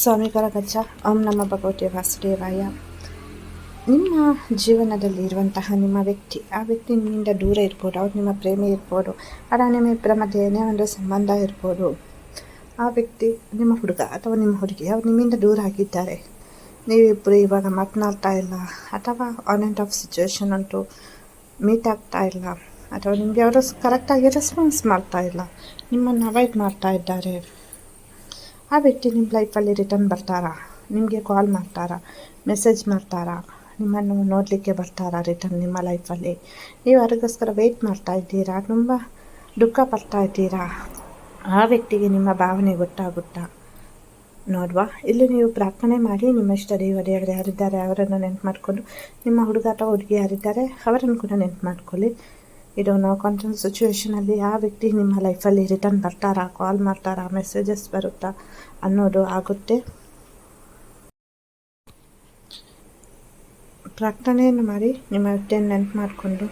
ಸ್ವಾಮಿ ಗಜ್ಜ ಓಂ ನಮ್ಮ ಭಗವತಿ ವಾಸುದೇವಾಯ. ನಿಮ್ಮ ಜೀವನದಲ್ಲಿ ಇರುವಂತಹ ನಿಮ್ಮ ವ್ಯಕ್ತಿ, ಆ ವ್ಯಕ್ತಿ ನಿಮ್ಮಿಂದ ದೂರ ಇರ್ಬೋದು, ಅವ್ರು ನಿಮ್ಮ ಪ್ರೇಮಿ ಇರ್ಬೋದು ಆದ ನಿಮ್ಮ ಇಬ್ಬರ ಮಧ್ಯೆ ಏನೇ ಒಂದು ಸಂಬಂಧ ಇರ್ಬೋದು. ಆ ವ್ಯಕ್ತಿ ನಿಮ್ಮ ಹುಡುಗ ಅಥವಾ ನಿಮ್ಮ ಹುಡುಗಿ, ಅವ್ರು ನಿಮ್ಮಿಂದ ದೂರ ಆಗಿದ್ದಾರೆ. ನೀವಿಬ್ಬರು ಇವಾಗ ಮಾತನಾಡ್ತಾ ಇಲ್ಲ, ಅಥವಾ ಆನ್ ಆ್ಯಂಡ್ ಆಫ್ ಸಿಚುವೇಶನ್ ಅಂತೂ ಮೀಟ್ ಆಗ್ತಾ ಇಲ್ಲ, ಅಥವಾ ನಿಮಗೆ ಅವರು ಕರೆಕ್ಟಾಗಿ ರೆಸ್ಪಾನ್ಸ್ ಮಾಡ್ತಾ ಇಲ್ಲ, ನಿಮ್ಮನ್ನು ಅವಾಯ್ಡ್ ಮಾಡ್ತಾ ಇದ್ದಾರೆ. ಆ ವ್ಯಕ್ತಿ ನಿಮ್ಮ ಲೈಫಲ್ಲಿ ರಿಟರ್ನ್ ಬರ್ತಾರಾ? ನಿಮಗೆ ಕಾಲ್ ಮಾಡ್ತಾರಾ? ಮೆಸೇಜ್ ಮಾಡ್ತಾರಾ? ನಿಮ್ಮನ್ನು ನೋಡಲಿಕ್ಕೆ ಬರ್ತಾರಾ ರಿಟರ್ನ್ ನಿಮ್ಮ ಲೈಫಲ್ಲಿ? ನೀವು ಅದಕ್ಕೋಸ್ಕರ ವೆಯ್ಟ್ ಮಾಡ್ತಾ ಇದ್ದೀರಾ? ತುಂಬ ದುಃಖ ಪಡ್ತಾ ಇದ್ದೀರಾ? ಆ ವ್ಯಕ್ತಿಗೆ ನಿಮ್ಮ ಭಾವನೆ ಗೊತ್ತಾಗುತ್ತಾ? ನೋಡುವ. ಇಲ್ಲಿ ನೀವು ಪ್ರಾರ್ಥನೆ ಮಾಡಿ, ನಿಮ್ಮ ಇಷ್ಟ ದೇವರು ಯಾರಿದ್ದಾರೆ ಅವರನ್ನು ನೆನ್ಪು ಮಾಡಿಕೊಂಡು, ನಿಮ್ಮ ಹುಡುಗ ಅಥವಾ ಹುಡುಗಿ ಯಾರಿದ್ದಾರೆ ಅವರನ್ನು ಕೂಡ ನೆನ್ಪು ಮಾಡ್ಕೊಳ್ಳಿ. ಇದು ನಾವು ಕಾನ್ಫರೆನ್ಸ್ ಸಿಚುವೇಷನಲ್ಲಿ ಆ ವ್ಯಕ್ತಿ ನಿಮ್ಮ ಲೈಫಲ್ಲಿ ರಿಟರ್ನ್ ಬರ್ತಾರಾ ಕಾಲ್ ಮಾಡ್ತಾರಾ ಮೆಸೇಜಸ್ ಬರುತ್ತಾ ಅನ್ನೋದು ಆಗುತ್ತೆ. ಪ್ರಾರ್ಥನೆಯನ್ನು ಮಾಡಿ, ನಿಮ್ಮ ವ್ಯಕ್ತಿಯನ್ನು ನೆನ್ಪು ಮಾಡಿಕೊಂಡು.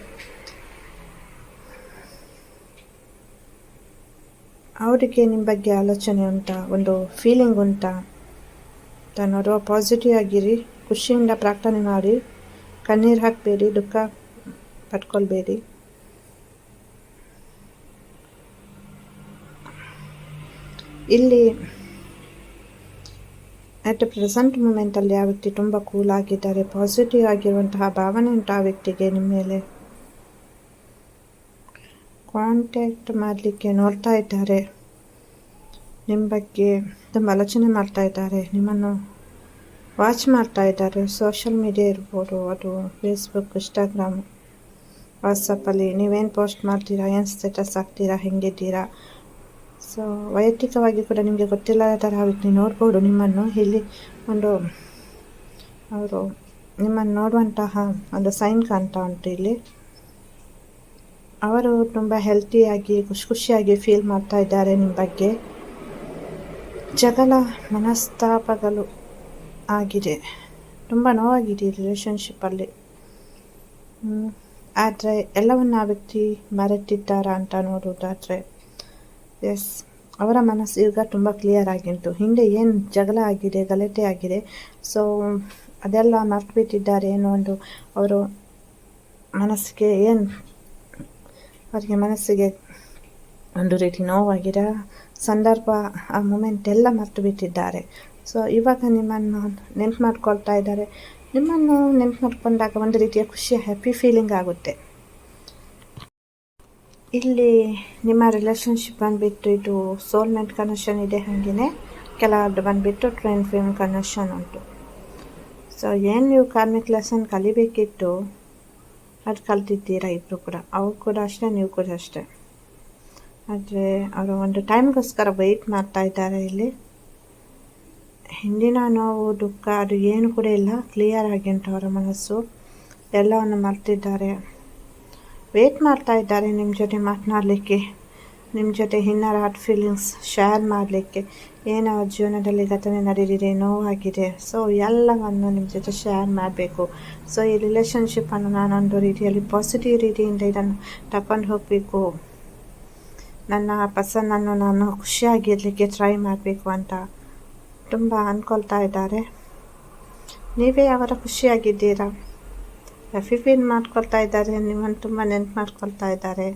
ಅವರಿಗೆ ನಿಮ್ಮ ಬಗ್ಗೆ ಆಲೋಚನೆ ಉಂಟಾ, ಒಂದು ಫೀಲಿಂಗ್ ಉಂಟಾ? ತನ್ನೋರು ಪಾಸಿಟಿವ್ ಆಗಿರಿ, ಖುಷಿಯಿಂದ ಪ್ರಾರ್ಥನೆ ಮಾಡಿ, ಕಣ್ಣೀರು ಹಾಕಬೇಡಿ, ದುಃಖ ಪಟ್ಕೊಳ್ಬೇಡಿ. ಇಲ್ಲಿ ಅಟ್ ಪ್ರೆಸೆಂಟ್ ಮೂಮೆಂಟಲ್ಲಿ ಆ ವ್ಯಕ್ತಿ ತುಂಬ ಕೂಲ್ ಆಗಿದ್ದಾರೆ ಪಾಸಿಟಿವ್ ಆಗಿರುವಂತಹ ಭಾವನೆ ಉಂಟು ಆ ವ್ಯಕ್ತಿಗೆ ನಿಮ್ಮ ಮೇಲೆ. ಕಾಂಟ್ಯಾಕ್ಟ್ ಮಾಡಲಿಕ್ಕೆ ನೋಡ್ತಾ ಇದ್ದಾರೆ. ನಿಮ್ಮ ಬಗ್ಗೆ ತುಂಬ ಆಲೋಚನೆ ಮಾಡ್ತಾ ಇದ್ದಾರೆ. ನಿಮ್ಮನ್ನು ವಾಚ್ ಮಾಡ್ತಾ ಇದ್ದಾರೆ. ಸೋಷಿಯಲ್ ಮೀಡಿಯಾ ಇರ್ಬೋದು, ಅದು ಫೇಸ್ಬುಕ್ ಇನ್ಸ್ಟಾಗ್ರಾಮ್ ವಾಟ್ಸಪ್ಪಲ್ಲಿ ನೀವೇನು ಪೋಸ್ಟ್ ಮಾಡ್ತೀರಾ, ಏನು ಸ್ಟೇಟಸ್ ಹಾಕ್ತೀರಾ, ಹೆಂಗಿದ್ದೀರಾ ಸೊ ವೈಯಕ್ತಿಕವಾಗಿ ಕೂಡ ನಿಮಗೆ ಗೊತ್ತಿಲ್ಲದ ಥರ ವ್ಯಕ್ತಿ ನೋಡ್ಬೋದು ನಿಮ್ಮನ್ನು. ಇಲ್ಲಿ ಒಂದು, ಅವರು ನಿಮ್ಮನ್ನು ನೋಡುವಂತಹ ಒಂದು ಸೈನ್ ಕಾಣ್ತಾ ಉಂಟು ಇಲ್ಲಿ. ಅವರು ತುಂಬ ಹೆಲ್ತಿಯಾಗಿ ಖುಷಿ ಖುಷಿಯಾಗಿ ಫೀಲ್ ಮಾಡ್ತಾ ಇದ್ದಾರೆ ನಿಮ್ಮ ಬಗ್ಗೆ. ಜಗಳ ಮನಸ್ತಾಪಗಳು ಆಗಿದೆ. ತುಂಬ ನೋವಾಗಿದೆ ರಿಲೇಷನ್ಶಿಪ್ಪಲ್ಲಿ ಆದರೆ ಎಲ್ಲವನ್ನು ಆ ವ್ಯಕ್ತಿ ಮರೆತಿದ್ದಾರಾ ಅಂತ ನೋಡೋದಾದರೆ ಎಸ್ ಅವರ ಮನಸ್ಸು ಈಗ ತುಂಬ ಕ್ಲಿಯರ್ ಆಗಿತ್ತು. ಹಿಂದೆ ಏನು ಜಗಳ ಆಗಿದೆ, ಗಲಾಟೆ ಆಗಿದೆ ಸೊ ಅದೆಲ್ಲ ಮರ್ತು ಏನೋ ಒಂದು ಅವರು ಮನಸ್ಸಿಗೆ ಏನು ಅವರಿಗೆ ಮನಸ್ಸಿಗೆ ಒಂದು ರೀತಿ ನೋವಾಗಿರೋ ಸಂದರ್ಭ, ಆ ಮೂಮೆಂಟ್ ಎಲ್ಲ ಮರ್ತು ಬಿಟ್ಟಿದ್ದಾರೆ ಸೊ ಇವಾಗ ನಿಮ್ಮನ್ನು ನೆನ್ಪು ಮಾಡ್ಕೊಳ್ತಾ ಇದ್ದಾರೆ. ನಿಮ್ಮನ್ನು ನೆನ್ಪು ಮಾಡ್ಕೊಂಡಾಗ ಒಂದು ರೀತಿಯ ಖುಷಿ ಹ್ಯಾಪಿ ಫೀಲಿಂಗ್ ಆಗುತ್ತೆ. ಇಲ್ಲಿ ನಿಮ್ಮ ರಿಲೇಷನ್ಶಿಪ್ ಬಂದುಬಿಟ್ಟು ಇದು ಸೋಲ್ಮೆಂಟ್ ಕನೆಕ್ಷನ್ ಇದೆ ಹಾಗೆಯೇ ಕೆಲವರ್ದು ಬಂದುಬಿಟ್ಟು ಟ್ರೈನ್ ಫ್ರೇಮ್ ಕನೆಕ್ಷನ್ ಉಂಟು. ಸೊ ಏನು ನೀವು ಕಾರ್ಮಿಕ್ ಲೆಸನ್ ಕಲಿಬೇಕಿತ್ತು, ಅದು ಕಲ್ತಿದ್ದೀರಾ ಇಬ್ಬರು ಕೂಡ? ಅವ್ರು ಕೂಡ ಅಷ್ಟೇ, ನೀವು ಕೂಡ ಅಷ್ಟೇ. ಆದರೆ ಅವರು ಒಂದು ಟೈಮ್ಗೋಸ್ಕರ ವೆಯ್ಟ್ ಮಾಡ್ತಾ ಇದ್ದಾರೆ ಇಲ್ಲಿ. ಹಿಂದಿನ ನೋವು, ದುಃಖ ಅದು ಏನು ಕೂಡ ಇಲ್ಲ. ಕ್ಲಿಯರ್ ಆಗಿ ಉಂಟು ಅವರ ಮನಸ್ಸು. ಎಲ್ಲವನ್ನು ಮರ್ತಿದ್ದಾರೆ. ವೆಯ್ಟ್ ಮಾಡ್ತಾ ಇದ್ದಾರೆ ನಿಮ್ಮ ಜೊತೆ ಮಾತನಾಡಲಿಕ್ಕೆ. ನಿಮ್ಮ ಜೊತೆ ಇನ್ನರ್ ಹಾರ್ಟ್ ಫೀಲಿಂಗ್ಸ್ ಶೇರ್ ಮಾಡಲಿಕ್ಕೆ. ಏನು ಜೀವನದಲ್ಲಿ ಘಟನೆ ನಡೆದಿದೆ ನೋವಾಗಿದೆ. ಸೊ ಎಲ್ಲವನ್ನು ನಿಮ್ಮ ಜೊತೆ ಶೇರ್ ಮಾಡಬೇಕು. ಸೊ ಈ ರಿಲೇಷನ್ಶಿಪ್ಪನ್ನು ನಾನೊಂದು ರೀತಿಯಲ್ಲಿ ಪಾಸಿಟಿವ್ ರೀತಿಯಿಂದ ಇದನ್ನು ತಗೊಂಡು ಹೋಗಬೇಕು. ನನ್ನ ಪರ್ಸನನ್ನು ನಾನು ಖುಷಿಯಾಗಿರಲಿಕ್ಕೆ ಟ್ರೈ ಮಾಡಬೇಕು ಅಂತ ತುಂಬ ಅಂದ್ಕೊಳ್ತಾ ಇದ್ದಾರೆ. ನೀವೇ ಅವರ ಖುಷಿಯಾಗಿದ್ದೀರಾ? ಫೀಲ್ ಮಾಡ್ಕೊಳ್ತಾ ಇದ್ದಾರೆ, ನಿಮ್ಮನ್ನು ತುಂಬ ನೆನ್ಪು ಮಾಡ್ಕೊಳ್ತಾ ಇದ್ದಾರೆ.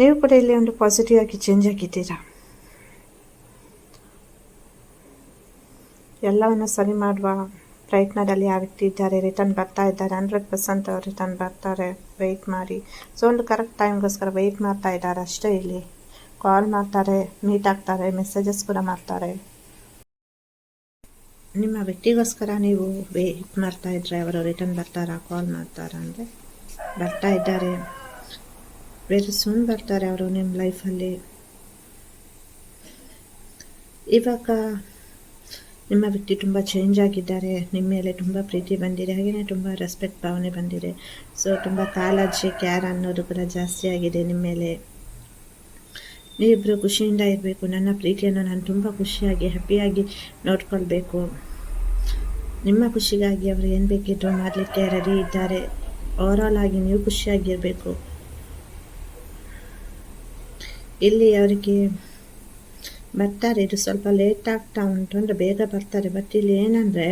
ನೀವು ಕೂಡ ಇಲ್ಲಿ ಒಂದು ಪಾಸಿಟಿವ್ ಆಗಿ ಚೇಂಜ್ ಆಗಿದ್ದೀರಾ? ಎಲ್ಲವನ್ನು ಸರಿ ಮಾಡುವ ಪ್ರಯತ್ನದಲ್ಲಿ ಯಾವ ವ್ಯಕ್ತಿ ಇದ್ದಾರೆ ರಿಟರ್ನ್ ಬರ್ತಾ ಇದ್ದಾರೆ ಹಂಡ್ರೆಡ್ ಪರ್ಸೆಂಟ್ ಅವ್ರು ರಿಟರ್ನ್ ಬರ್ತಾರೆ ವೆಯ್ಟ್ ಮಾಡಿ. ಸೊ ಒಂದು ಕರೆಕ್ಟ್ ಟೈಮ್ಗೋಸ್ಕರ ವೆಯ್ಟ್ ಮಾಡ್ತಾ ಇದ್ದಾರೆ ಅಷ್ಟೇ ಇಲ್ಲಿ. ಕಾಲ್ ಮಾಡ್ತಾರೆ ಮೀಟ್ ಆಗ್ತಾರೆ ಮೆಸೇಜಸ್ ಕೂಡ ಮಾಡ್ತಾರೆ. ನಿಮ್ಮ ವ್ಯಕ್ತಿಗೋಸ್ಕರ ನೀವು ವೇಟ್ ಮಾಡ್ತಾ ಇದ್ರೆ, ಅವರು ರಿಟರ್ನ್ ಬರ್ತಾರಾ ಕಾಲ್ ಮಾಡ್ತಾರಾ ಅಂದರೆ? ಬರ್ತಾ ಇದ್ದಾರೆ. ವೆರಿ ಸೂನ್ ಬರ್ತಾರೆ ಅವರು ನಿಮ್ಮ ಲೈಫಲ್ಲಿ ಇವಾಗ ನಿಮ್ಮ ವ್ಯಕ್ತಿ ತುಂಬ ಚೇಂಜ್ ಆಗಿದ್ದಾರೆ. ನಿಮ್ಮ ಮೇಲೆ ತುಂಬ ಪ್ರೀತಿ ಬಂದಿದೆ. ಹಾಗೆಯೇ ತುಂಬ ರೆಸ್ಪೆಕ್ಟ್ ಭಾವನೆ ಬಂದಿದೆ. ಸೊ ತುಂಬ ಕಾಳಜಿ ಕೇರ್ ಅನ್ನೋದು ಕೂಡ ಜಾಸ್ತಿ ಆಗಿದೆ ನಿಮ್ಮ ಮೇಲೆ. ನೀವಿಬ್ಬರು ಖುಷಿಯಿಂದ ಇರಬೇಕು. ನನ್ನ ಪ್ರೀತಿಯನ್ನು ನಾನು ತುಂಬ ಖುಷಿಯಾಗಿ, ಹ್ಯಾಪಿಯಾಗಿ ನೋಡ್ಕೊಳ್ಬೇಕು. ನಿಮ್ಮ ಖುಷಿಗಾಗಿ ಅವರು ಏನು ಬೇಕಿದ್ರು ಮಾಡಲಿಕ್ಕೆ ರೆಡಿ ಇದ್ದಾರೆ. ಓವರಾಲ್ ಆಗಿ ನೀವು ಖುಷಿಯಾಗಿರಬೇಕು ಇಲ್ಲಿ ಅವರಿಗೆ ಬರ್ತಾರೆ. ಇದು ಸ್ವಲ್ಪ ಲೇಟ್ ಆಗ್ತಾ ಉಂಟು ಅಂದರೆ ಬೇಗ ಬರ್ತಾರೆ. ಬಟ್ ಇಲ್ಲಿ ಏನಂದರೆ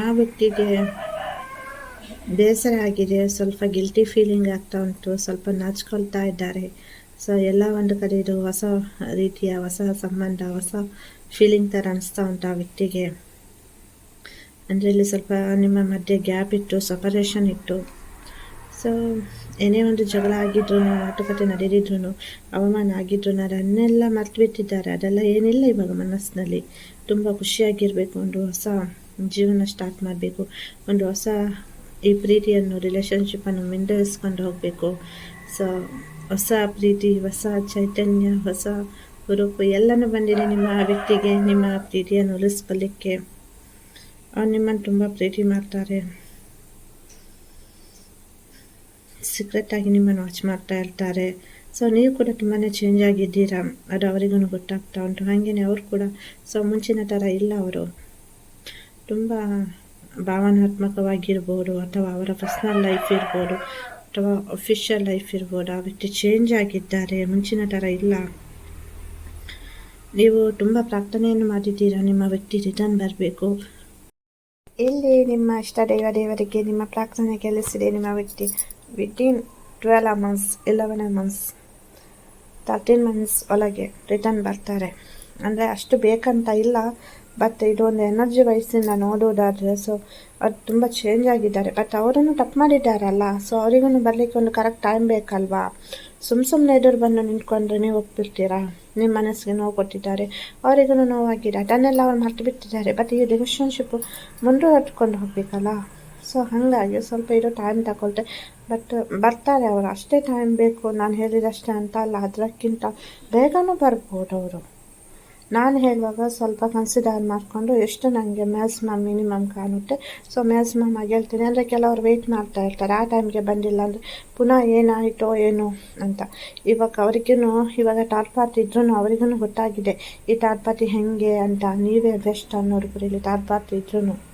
ಆ ವ್ಯಕ್ತಿಗೆ ಬೇಸರ ಆಗಿದೆ. ಸ್ವಲ್ಪ ಗಿಲ್ಟಿ ಫೀಲಿಂಗ್ ಆಗ್ತಾ ಉಂಟು. ಸ್ವಲ್ಪ ನಾಚ್ಕೊಳ್ತಾ ಇದ್ದಾರೆ. ಸೊ ಎಲ್ಲ ಒಂದು ಕಡೆ ಇದು ಹೊಸ ರೀತಿಯ, ಹೊಸ ಸಂಬಂಧ, ಹೊಸ ಫೀಲಿಂಗ್ ಥರ ಅನಿಸ್ತಾ ಉಂಟು ಆ ವ್ಯಕ್ತಿಗೆ. ಅಂದರೆ ಇಲ್ಲಿ ಸ್ವಲ್ಪ ನಿಮ್ಮ ಮಧ್ಯೆ ಗ್ಯಾಪ್ ಇಟ್ಟು ಸಪರೇಷನ್ ಇಟ್ಟು. ಸೊ ಏನೇ ಒಂದು ಜಗಳ ಆಗಿದ್ರು ಮಾತುಕತೆ ನಡೆದಿದ್ರು ಅವಮಾನ ಆಗಿದ್ರು ಅದನ್ನೆಲ್ಲ ಮರ್ತು ಬಿಟ್ಟಿದ್ದಾರೆ ಅದೆಲ್ಲ ಏನಿಲ್ಲ ಇವಾಗ ಮನಸ್ಸಿನಲ್ಲಿ. ತುಂಬ ಖುಷಿಯಾಗಿರಬೇಕು. ಒಂದು ಹೊಸ ಜೀವನ ಸ್ಟಾರ್ಟ್ ಮಾಡಬೇಕು. ಒಂದು ಹೊಸ ಈ ಪ್ರೀತಿಯನ್ನು ರಿಲೇಷನ್ಶಿಪ್ಪನ್ನು ಮುಂದುವರಿಸ್ಕೊಂಡು ಹೋಗಬೇಕು. ಸೊ ಹೊಸ ಪ್ರೀತಿ, ಹೊಸ ಚೈತನ್ಯ, ಹೊಸ ಹುರುಪು ಎಲ್ಲನೂ ಬಂದಿದೆ ನಿಮ್ಮ ವ್ಯಕ್ತಿಗೆ, ನಿಮ್ಮ ಪ್ರೀತಿಯನ್ನು ಉಳಿಸ್ಕೊಳ್ಳಿಕ್ಕೆ. ಅವ್ರು ನಿಮ್ಮನ್ನು ತುಂಬ ಪ್ರೀತಿ ಮಾಡ್ತಾರೆ. ಸೀಕ್ರೆಟಾಗಿ ನಿಮ್ಮನ್ನು ವಾಚ್ ಮಾಡ್ತಾ ಇರ್ತಾರೆ. ಸೊ ನೀವು ಕೂಡ ತುಂಬಾ ಚೇಂಜ್ ಆಗಿದ್ದೀರಾ? ಅದು ಅವರಿಗೂ ಗೊತ್ತಾಗ್ತಾ ಉಂಟು. ಹಾಗೆಯೇ ಅವರು ಕೂಡ ಸೊ ಮುಂಚಿನ ಥರ ಇಲ್ಲ ಅವರು. ತುಂಬ ಭಾವನಾತ್ಮಕವಾಗಿರ್ಬೋದು ಅಥವಾ ಅವರ ಪರ್ಸ್ನಲ್ ಲೈಫ್ ಇರ್ಬೋದು ಅಥವಾ ಅಫಿಷಿಯಲ್ ಲೈಫ್ ಇರ್ಬೋದು, ಆ ವ್ಯಕ್ತಿ ಚೇಂಜ್ ಆಗಿದ್ದಾರೆ, ಮುಂಚಿನ ಥರ ಇಲ್ಲ. ನೀವು ತುಂಬ ಪ್ರಾರ್ಥನೆಯನ್ನು ಮಾಡಿದ್ದೀರಾ? ನಿಮ್ಮ ವ್ಯಕ್ತಿ ರಿಟರ್ನ್ ಬರಬೇಕು. ಇಲ್ಲಿ ನಿಮ್ಮ ಇಷ್ಟ ದೈವ ದೇವರಿಗೆ ನಿಮ್ಮ ಪ್ರಾರ್ಥನೆ ಕೆಲಸಿದೆ ನಿಮ್ಮ ವ್ಯಕ್ತಿ within twelve months eleven months thirteen months ಒಳಗೆ ರಿಟರ್ನ್ ಬರ್ತಾರೆ. ಅಂದರೆ ಅಷ್ಟು ಬೇಕಂತ ಇಲ್ಲ. ಬಟ್ ಇದೊಂದು ಎನರ್ಜಿ ವಯಸ್ಸಿಂದ ನೋಡೋದಾದರೆ ಸೊ ಅದು ತುಂಬ ಚೇಂಜ್ ಆಗಿದ್ದಾರೆ. ಬಟ್ ಅವರನ್ನು ತಪ್ಪು ಮಾಡಿದ್ದಾರಲ್ಲ ಸೊ ಅವರಿಗೂ ಬರಲಿಕ್ಕೆ ಒಂದು ಕರೆಕ್ಟ್ ಟೈಮ್ ಬೇಕಲ್ವಾ? ಸುಮ್ಮ ಸುಮ್ಮನೆ ಎದುರು ಬಂದು ನಿಂತ್ಕೊಂಡ್ರೆ ನೀವು ಒಪ್ಪಿರ್ತೀರಾ? ನಿಮ್ಮ ಮನಸ್ಸಿಗೆ ನೋವು ಕೊಟ್ಟಿದ್ದಾರೆ. ಅವರಿಗೂ ನೋವಾಗಿದೆ. ಅದನ್ನೆಲ್ಲ ಅವ್ರು ಮರ್ತು ಬಿಟ್ಟಿದ್ದಾರೆ. ಬಟ್ ಈ ರಿಲೇಷನ್ಶಿಪ್ ಮುಂದುವರ್ಕೊಂಡು ಹೋಗಬೇಕಲ್ಲ? ಸೊ ಹಾಗಾಗಿ ಸ್ವಲ್ಪ ಇರೋ ಟೈಮ್ ತಗೊಳ್ತೆ. ಬಟ್ ಬರ್ತಾರೆ ಅವರು. ಅಷ್ಟೇ ಟೈಮ್ ಬೇಕು. ನಾನು ಹೇಳಿದಷ್ಟೇ ಅಂತ ಅಲ್ಲ. ಅದಕ್ಕಿಂತ ಬೇಗನೂ ಬರ್ಬೋದು ಅವರು. ನಾನು ಹೇಳುವಾಗ ಸ್ವಲ್ಪ ಕನ್ಸಿಡರ್ ಮಾಡಿಕೊಂಡು ಎಷ್ಟು ನನಗೆ ಮ್ಯಾಕ್ಸಿಮಮ್ ಮಿನಿಮಮ್ ಕಾಣುತ್ತೆ. ಸೊ ಮ್ಯಾಕ್ಸಿಮಮ್ ಆಗಿ ಹೇಳ್ತೀನಿ. ಅಂದರೆ ಕೆಲವರು ವೆಯ್ಟ್ ಮಾಡ್ತಾ ಇರ್ತಾರೆ. ಆ ಟೈಮ್ಗೆ ಬಂದಿಲ್ಲ ಅಂದರೆ ಪುನಃ ಏನಾಯಿತೋ ಏನು ಅಂತ. ಇವಾಗ ಅವರಿಗೂ ಇವಾಗ ಟಾಟ್ ಪಾರ್ಟಿ ಇದ್ರೂ ಅವರಿಗೂ ಗೊತ್ತಾಗಿದೆ. ಈ ಟಾಟ್ ಪಾತಿ ಹೇಗೆ ಅಂತ. ನೀವೇ ಬೆಸ್ಟ್ ಅನ್ನೋರು ಇಲ್ಲಿ ಪಾರ್ಟಿ ಇದ್ರೂ